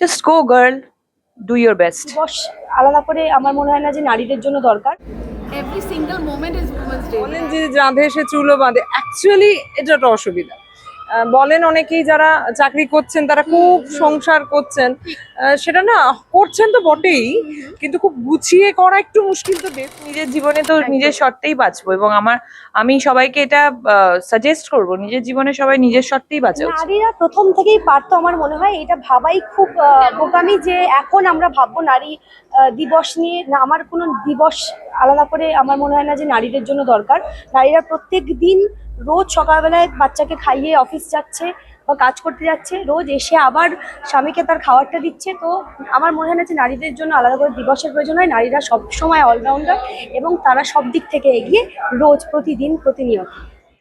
Just go girl do your best boss আলাদা করে আমার মনে হয় না যে নারীদের জন্য দরকার। Every single moment is women's day বলেন যে রাঁধে সে চুলো বাঁধে। অ্যাকচুয়ালি এটা একটা অসুবিধা। বলেন অনেকেই যারা চাকরি করছেন তারা খুব সংসার করছেন। আহ, সেটা না করছেন তো বটেই কিন্তু খুব গুছিয়ে করা একটু মুশকিল তো বেশ। নিজের জীবনে তো নিজের শর্তেই বাঁচবো এবং আমার আমি সবাইকে এটা সাজেস্ট করব নিজের জীবনে সবাই নিজের শর্তেই বাঁচা নারীরা প্রথম থেকেই পারতো আমার মনে হয় এটা ভাবাই খুব আহ, বোকামি যে এখন আমরা ভাববো নারী আহ, দিবস নিয়ে না আমার কোনো দিবস আলাদা করে আমার মনে হয় না যে নারীদের জন্য দরকার। নারীরা প্রত্যেক দিন রোজ সকালবেলায় বাচ্চাকে খাইয়ে অফিস যাচ্ছে বা কাজ করতে যাচ্ছে রোজ এসে আবার স্বামীকে তার খাবারটা দিচ্ছে। তো আমার মনে হয় না যে নারীদের জন্য আলাদা করে দিবসের প্রয়োজন হয়। নারীরা সব সময় অলরাউন্ডার এবং তারা সব দিক থেকে এগিয়ে রোজ প্রতিদিন প্রতিনিয়ত।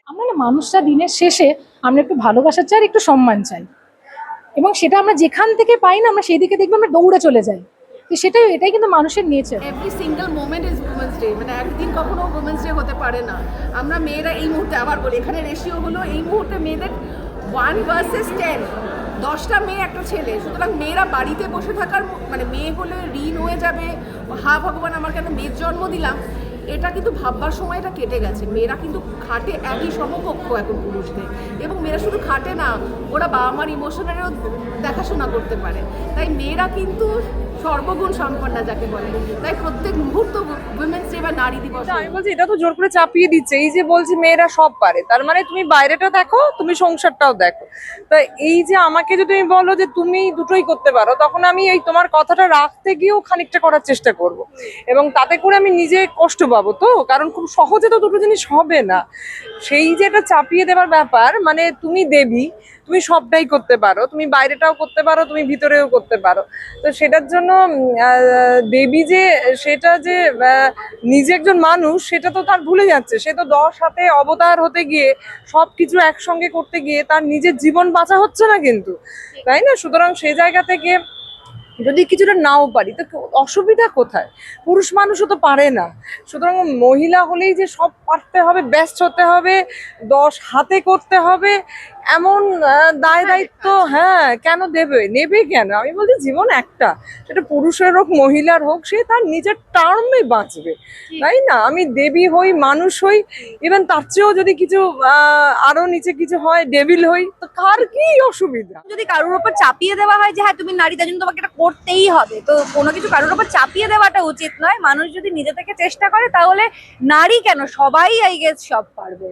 আমরা না মানুষরা দিনের শেষে আমরা একটু ভালোবাসা চাই আর একটু সম্মান চাই। এবং সেটা আমরা যেখান থেকে পাই না আমরা সেই দিকে দেখবে আমরা দৌড়ে চলে যাই। তো সেটাই এটাই কিন্তু মানুষের nature every single moment day মানে একদিন কখনো women's day হতে পারে না। আমরা মেয়েরা এই মুহূর্তে আবার বলি, এখানে রেশিও হলো এই মুহূর্তে মেয়েদের ওয়ান ভার্সেস টেন দশটা মেয়ে, একটা ছেলে। সুতরাং মেয়েরা বাড়িতে বসে থাকার মানে মেয়ে হলে ঋণ হয়ে যাবে। হা, ভগবান, আমার কেন মেয়ের জন্ম দিলাম? এটা কিন্তু ভাববার সময়টা কেটে গেছে। মেয়েরা কিন্তু খাটে একই সমকক্ষ এখন পুরুষদের। এবং মেয়েরা শুধু খাটে না, ওরা বাবা মার ইমোশনেরও দেখাশোনা করতে পারে। তাই মেয়েরা কিন্তু সর্বগুণ সম্পন্না যাকে বলে। তাই প্রত্যেক মুহূর্ত উইমেন্স ডে বা নারী দিবস আমি বলছি, এটা তো জোর করে চাপিয়ে দিচ্ছে। এই যে বলছি, মেয়েরা সব পারে। তার মানে তুমি বাইরেটা দেখো, তুমি সংসারটাও দেখো। তা এই যে আমাকে যদি তুমি বলো যে তুমি দুটোই করতে পারো, তখন আমি এই তোমার কথাটা রাখতে গিয়েও খানিকটা করার চেষ্টা করব। এবং তাতে করে আমি নিজে কষ্ট পাবো তো, কারণ খুব সহজে তো দুটো জিনিস হবে না। সেই যে এটা চাপিয়ে দেওয়ার ব্যাপার মানে তুমি দেবী তুমি সবটাই করতে পারো, তুমি বাইরেটাও করতে পারো, তুমি ভিতরেও করতে পারো। তো সেটার জন্য দেবী যে, সেটা যে নিজে একজন মানুষ, সেটা তো তার ভুলে যাচ্ছে। সে তো দশ হাতে অবতার হতে গিয়ে সব কিছু একসঙ্গে করতে গিয়ে তার নিজের জীবন বাঁচা হচ্ছে না কিন্তু। তাই না? সুতরাং সে জায়গা থেকে যদি কিছুটা নাও পারি, তো অসুবিধা কোথায়? পুরুষ মানুষও তো পারে না। সুতরাং মহিলা হলেই যে সব পারতে হবে, ব্যস্ত হতে হবে, দশ হাতে করতে হবে এমন দায় দায়িত্ব হ্যাঁ কেন দেবে? নেবে কেন? আমি বলছি জীবন একটা। সেটা পুরুষের হোক মহিলার হোক সে তার নিজের টার্মে বাঁচবে তাই না? আমি দেবী হই মানুষ হই ইভেন তার চেয়েও যদি কিছু আরও নিচে কিছু হয় ডেভিল হই তো কার কি অসুবিধা? যদি কারোর উপর চাপিয়ে দেওয়া হয় যে হ্যাঁ তুমি নারী তার জন্য তোমাকে এটা করতেই হবে। তো কোনো কিছু কারোর উপর চাপিয়ে দেওয়াটা উচিত নয়। মানুষ যদি নিজে থেকে চেষ্টা করে তাহলে নারী কেন? সবাই আই গেস সব পারবে।